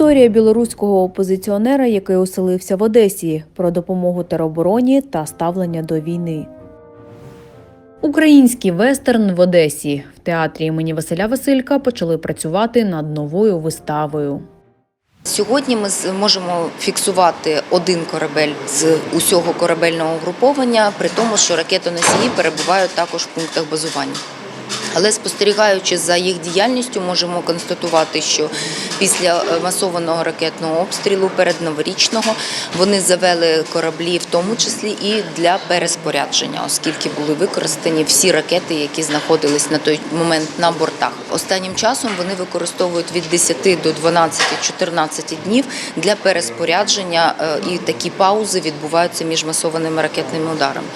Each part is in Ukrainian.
Історія білоруського опозиціонера, який оселився в Одесі, про допомогу теробороні та ставлення до війни. Український вестерн в Одесі в театрі імені Василя Василька почали працювати над новою виставою. Сьогодні ми зможемо фіксувати один корабель з усього корабельного угруповання, при тому, що ракетоносії перебувають також в пунктах базування. Але спостерігаючи за їх діяльністю, можемо констатувати, що після е, масованого ракетного обстрілу передноворічного вони завели кораблі, в тому числі і для переспорядження, оскільки були використані всі ракети, які знаходились на той момент на бортах. Останнім часом вони використовують від 10 до 12-14 днів для переспорядження, е, і такі паузи відбуваються між масованими ракетними ударами.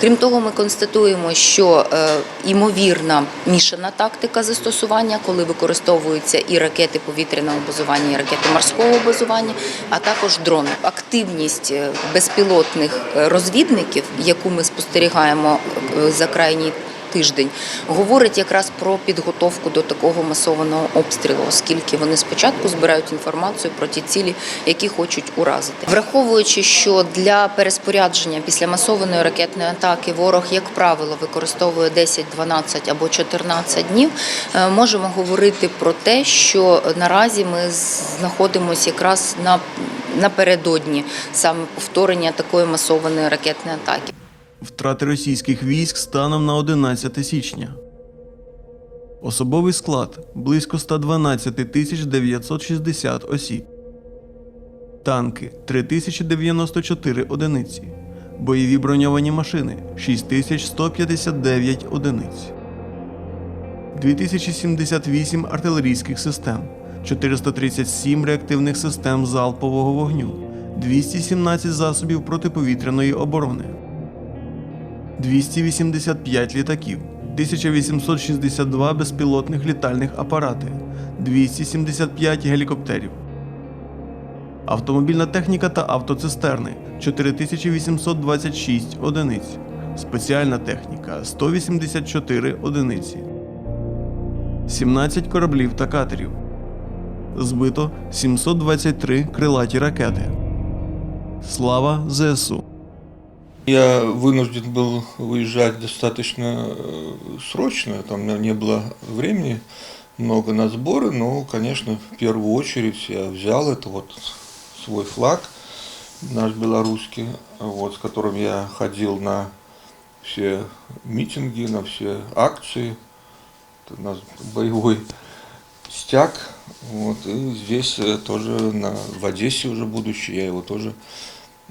Крім того, ми констатуємо, що е, імовірна мішана тактика застосування, коли використовуються і ракети повітряного базування, і ракети морського базування, а також дрони. Активність е, безпілотних е, розвідників, яку ми спостерігаємо е, за крайній тиждень, говорить якраз про підготовку до такого масованого обстрілу, оскільки вони спочатку збирають інформацію про ті цілі, які хочуть уразити. Враховуючи, що для переспорядження після масованої ракетної атаки ворог, як правило, використовує 10, 12 або 14 днів, е, можемо говорити про те, що наразі ми знаходимося якраз на напередодні саме повторення такої масованої ракетної атаки. Втрати російських військ станом на 11 січня. Особовий склад близько 112 960 осіб. Танки 3094 одиниці. Бойові броньовані машини 6159 одиниць. 2078 артилерійських систем, 437 реактивних систем залпового вогню, 217 засобів протиповітряної оборони. 285 літаків, 1862 безпілотних літальних апарати, 275 гелікоптерів. Автомобільна техніка та автоцистерни 4826 одиниць. Спеціальна техніка 184 одиниці. 17 кораблів та катерів. Збито 723 крилаті ракети. Слава ЗСУ! Я вынужден был выезжать достаточно э, срочно, там у меня не было времени много на сборы, но, конечно, в первую очередь я взял это вот свой флаг, наш белорусский, вот, с которым я ходил на все митинги, на все акции. Это у нас боевой стяг. Вот, и здесь э, тоже на, в Одессе уже будучи, я его тоже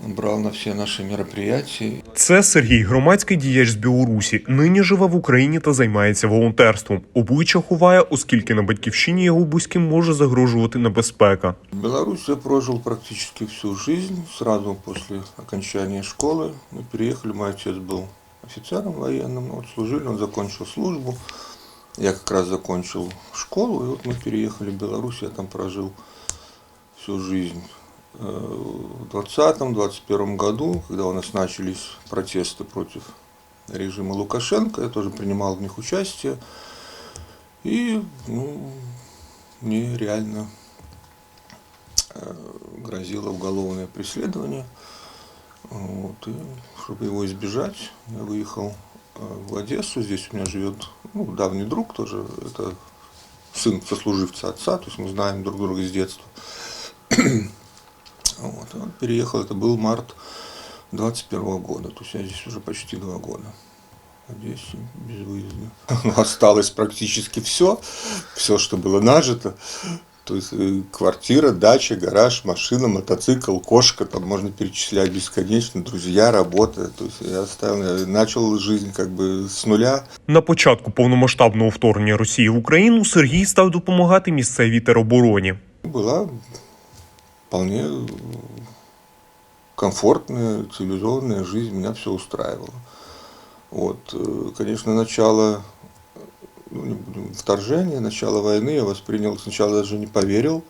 брал на все наши мероприятия. Це Сергій, громадський діяч з Білорусі. Нині живе в Україні та займається волонтерством. Обличчя ховає, оскільки на батьківщині його близьким може загрожувати небезпека. В Беларуси я прожил практически всю жизнь. Сразу после окончания школы мы переехали. Мой отец был офицером военным, ну, вот служили, он закончил службу. Я как раз закончил школу, и вот мы переехали в Беларусь, я там прожил всю жизнь. Э, В 2020-2021 году, когда у нас начались протесты против режима Лукашенко, я тоже принимал в них участие. И ну, мне реально э, грозило уголовное преследование. Вот, и чтобы его избежать, я выехал э, в Одессу. Здесь у меня живет ну, давний друг тоже. Это сын сослуживца отца, то есть мы знаем друг друга с детства. Вот, и он переехал, это был март 21 года, то есть я здесь уже почти два года. В Одессе безвыездно. Ну, Осталось практически все, все, что было нажито. То есть э, квартира, дача, гараж, машина, мотоцикл, кошка, там можно перечислять бесконечно, друзья, работа. То есть я оставил, я начал жизнь как бы с нуля. На початку повномасштабного вторгнення Росії в Україну Сергій став допомагати місцевій теробороні. Была вполне э, комфортная, цивилизованная жизнь, меня все устраивало. Вот, э, конечно, начало ну, вторжения, начало войны я воспринял, сначала даже не поверил,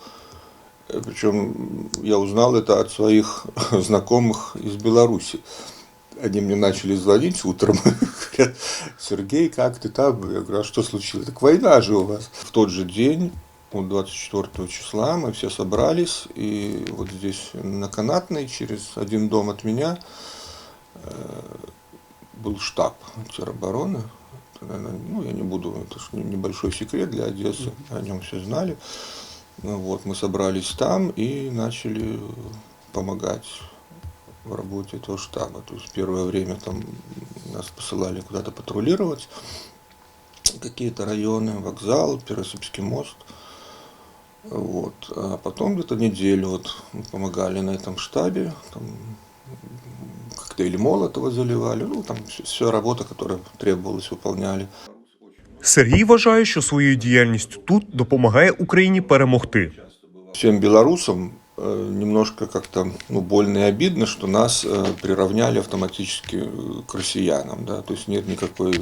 Э, причем я узнал это от своих знакомых из Беларуси. Они мне начали звонить утром, говорят, Сергей, как ты там? Я говорю, а что случилось? Так война же у вас. В тот же день Вот 24 числа мы все собрались, и вот здесь на Канатной, через один дом от меня, э, был штаб теробороны. Ну, я не буду, это ж не- небольшой секрет для Одессы, о нем все знали. Ну, вот, мы собрались там и начали помогать в работе этого штаба. То есть первое время там нас посылали куда-то патрулировать, какие-то районы, вокзал, Пересыпский мост. Вот. А потом где-то неделю вот мы помогали на этом штабе, там коктейли Молотова заливали, ну там вся работа, которая требовалась, выполняли. Сергій вважає, що своєю діяльністю тут допомагає Україні перемогти. Всем белорусам э, немножко как-то ну, больно и обидно, что нас э, приравняли автоматически э, к россиянам. Да? То есть нет никакой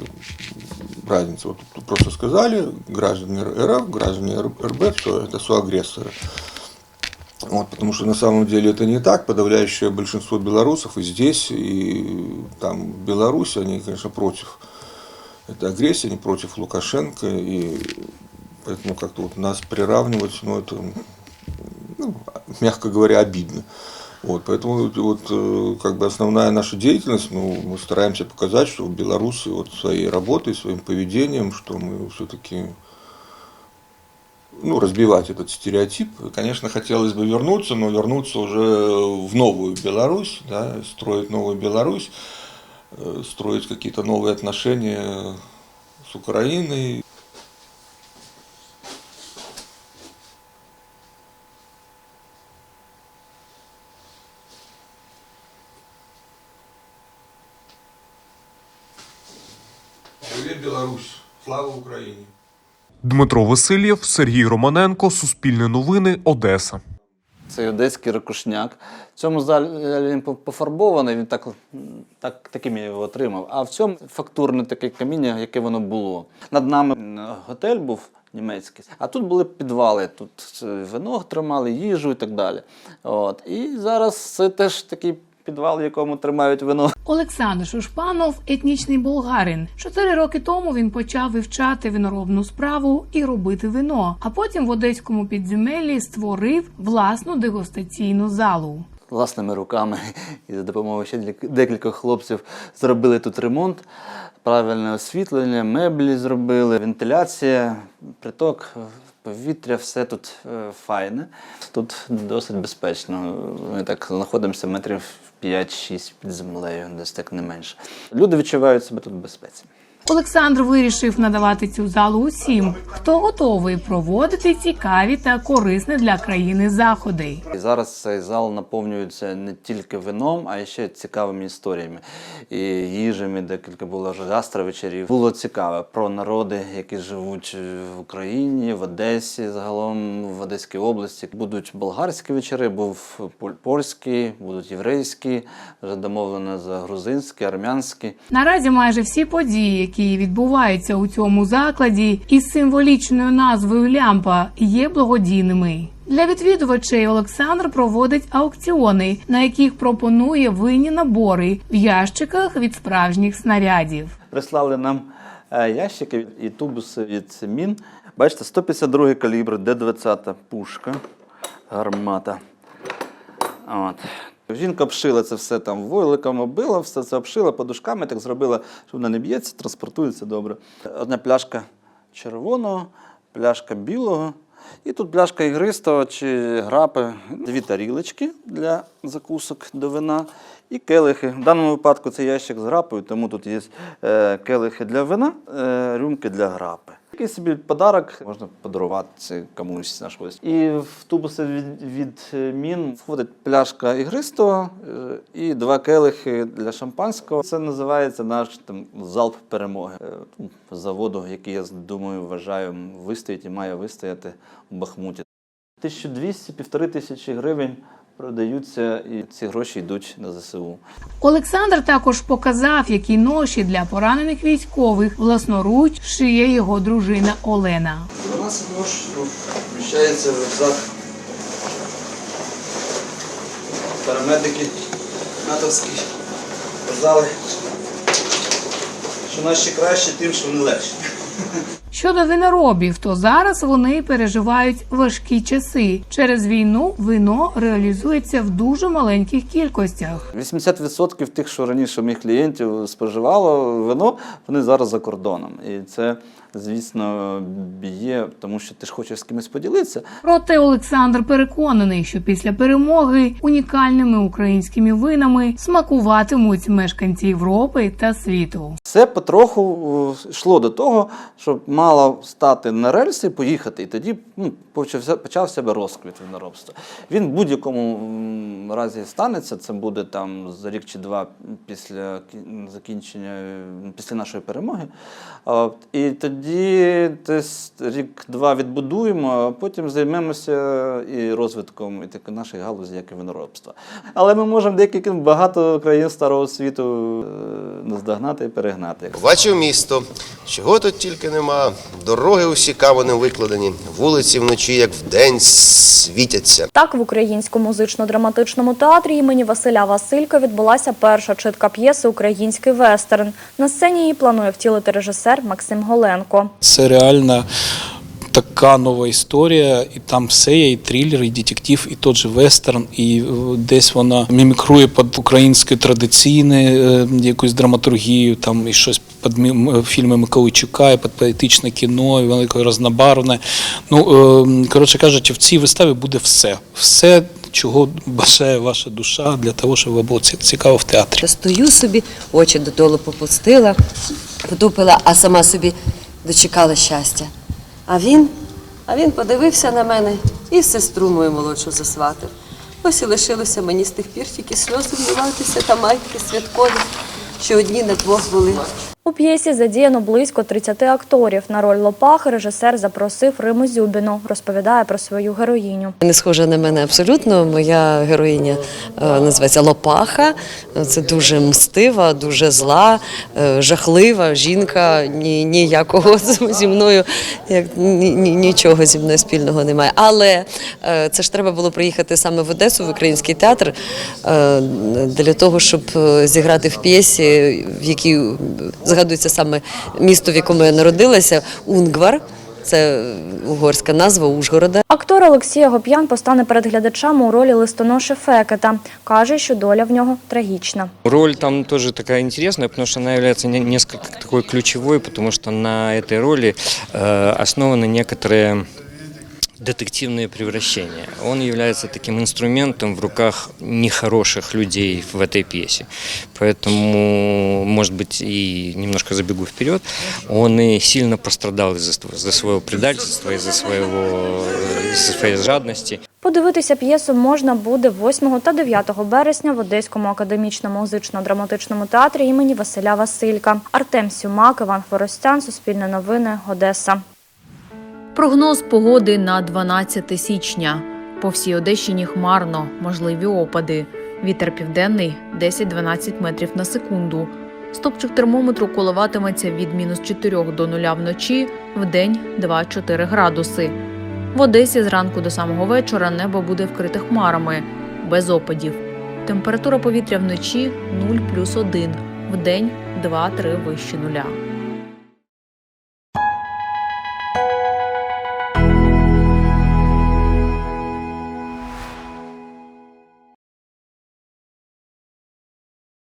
разницы. Вот просто сказали, граждане РФ, граждане РБ, все, это соагрессоры. Вот, потому что на самом деле это не так. Подавляющее большинство белорусов и здесь, и там в Беларуси, они, конечно, против этой агрессии, они против Лукашенко. И поэтому как-то вот нас приравнивать, ну, это, мягко говоря, обидно. Вот, поэтому вот э, как бы основная наша деятельность, ну, мы стараемся показать, что белорусы вот своей работой, своим поведением, что мы все-таки ну, разбивать этот стереотип. Конечно, хотелось бы вернуться, но вернуться уже в новую Беларусь, да, строить новую Беларусь, э, строить какие-то новые отношения с Украиной. Привет, Беларусь! Слава Украине! Дмитро Васильєв, Сергій Романенко, Суспільне новини, Одеса. Цей одеський ракушняк. В цьому залі він пофарбований, він так, так, таким я його отримав. А в цьому фактурне таке каміння, яке воно було. Над нами готель був німецький, а тут були підвали. Тут вино тримали, їжу і так далі. От. І зараз це теж такий підвал, в якому тримають вино. Олександр Шушпанов етнічний болгарин. Чотири роки тому він почав вивчати виноробну справу і робити вино. А потім в одеському підземеллі створив власну дегустаційну залу. власними руками і за допомогою ще дек- декількох хлопців зробили тут ремонт, правильне освітлення, меблі зробили, вентиляція, приток повітря, все тут е, файне. Тут досить безпечно. Ми так знаходимося метрів 5-6 під землею, десь так не менше. Люди відчувають себе тут в безпеці. Олександр вирішив надавати цю залу усім, хто готовий проводити цікаві та корисні для країни заходи. І зараз цей зал наповнюється не тільки вином, а й ще цікавими історіями і їжами. Декілька було гастровечерів. Було цікаво про народи, які живуть в Україні, в Одесі, загалом в Одеській області. Будуть болгарські вечори, був поль- польський, будуть єврейські, вже домовлено за грузинські, армянські. Наразі майже всі події, які відбуваються у цьому закладі, із символічною назвою лямпа, є благодійними. Для відвідувачей Олександр проводить аукціони, на яких пропонує винні набори в ящиках від справжніх снарядів. Прислали нам е, ящики і тубуси від мін. Бачите, 152 калібр, Д-20 пушка, гармата. От. Жінка обшила це все там войликом оббила, все це обшила подушками, так зробила, щоб вона не б'ється, транспортується добре. Одна пляшка червоного, пляшка білого. І тут пляшка ігристого чи грапи, дві тарілочки для закусок до вина і келихи. В даному випадку це ящик з грапою, тому тут є е, келихи для вина, е, рюмки для грапи. Такий собі подарок можна подарувати комусь на щось. І в тубуси від, від е, мін входить пляшка ігристого е, і два келихи для шампанського. Це називається наш там залп перемоги Е, ну, заводу, який я думаю вважаю вистоїть і має вистояти у Бахмуті. 1200-1500 тисячі гривень продаються, і ці гроші йдуть на ЗСУ. Олександр також показав, які ноші для поранених військових власноруч шиє його дружина Олена. У нас нож вміщається в рюкзак. Парамедики натовські казали, що наші краще тим, що вони легші. Щодо виноробів, то зараз вони переживають важкі часи. Через війну вино реалізується в дуже маленьких кількостях. 80% тих, що раніше моїх клієнтів споживало вино, вони зараз за кордоном. І це, звісно, б'є, тому що ти ж хочеш з кимось поділитися. Проте Олександр переконаний, що після перемоги унікальними українськими винами смакуватимуть мешканці Європи та світу. Все потроху е, йшло до того, щоб мало стати на рельси поїхати. І тоді ну, почався, почався би розквіт виноробства. Він в будь-якому разі станеться. Це буде там за рік чи два після кі- закінчення, після нашої перемоги. І тоді десь рік-два відбудуємо, а потім займемося і розвитком і такої нашої галузі, як і виноробства. Але ми можемо деякі багато країн старого світу е, наздогнати і перегнати. Побачив місто, чого тут тільки нема. Дороги усі каменем викладені, вулиці вночі, як вдень, світяться. Так, в українському музично-драматичному театрі імені Василя Василька відбулася перша читка п'єси Український вестерн. На сцені її планує втілити режисер Максим Голенко. Це реально така нова історія, і там все є, і трилер, і детектив, і тот же вестерн, і е, десь вона мімікрує під українське традиційне якусь драматургію, там і щось під фільми Миколайчука, і під поетичне кіно, і воно таке рознобарвне. Ну, е, коротше кажучи, в цій виставі буде все. Все, чого бажає ваша душа для того, щоб було цікаво в театрі. Стою собі, очі додолу попустила, потупила, а сама собі дочекала щастя. А він, а він подивився на мене і сестру мою молодшу засватив. Ось і лишилося мені з тих пір тільки сльози вмиватися та майки святкові, що одні на двох були. У п'єсі задіяно близько 30 акторів. На роль Лопахи режисер запросив Риму Зюбіну, розповідає про свою героїню. Не схожа на мене абсолютно. Моя героїня е, називається Лопаха. Це дуже мстива, дуже зла, е, жахлива жінка. Ні, ніякого зі мною, як ні, ні- нічого зі мною спільного немає. Але е, це ж треба було приїхати саме в Одесу, в український театр, для того, щоб зіграти в п'єсі, в якій згадується саме місто, в якому я народилася, Унгвар. Це угорська назва Ужгорода. Актор Олексій Гоп'ян постане перед глядачами у ролі листоноші Фекета. Каже, що доля в нього трагічна. Роль там тоже такая интересная, потому что она является не- несколько такой ключевой, потому что на этой роли э, основаны некоторые детективные превращения. Он является таким инструментом в руках нехороших людей в этой пьесе. Поэтому, может быть, и немножко забегу вперед, он и сильно пострадал из-за св- из-за своего предательства, из-за своего, из-за своей жадности. Подивитися п'єсу можна буде 8 та 9 березня в Одеському академічному музично-драматичному театрі імені Василя Василька. Артем Сюмак, Іван Форостян, Суспільне новини, Одеса. Прогноз погоди на 12 січня. По всій Одещині хмарно, можливі опади. Вітер південний 10-12 метрів на секунду. Стопчик термометру коливатиметься від мінус 4 до 0 вночі, вдень 2-4 градуси. В Одесі зранку до самого вечора небо буде вкрите хмарами, без опадів. Температура повітря вночі 0 плюс 1, вдень 2-3 вище нуля.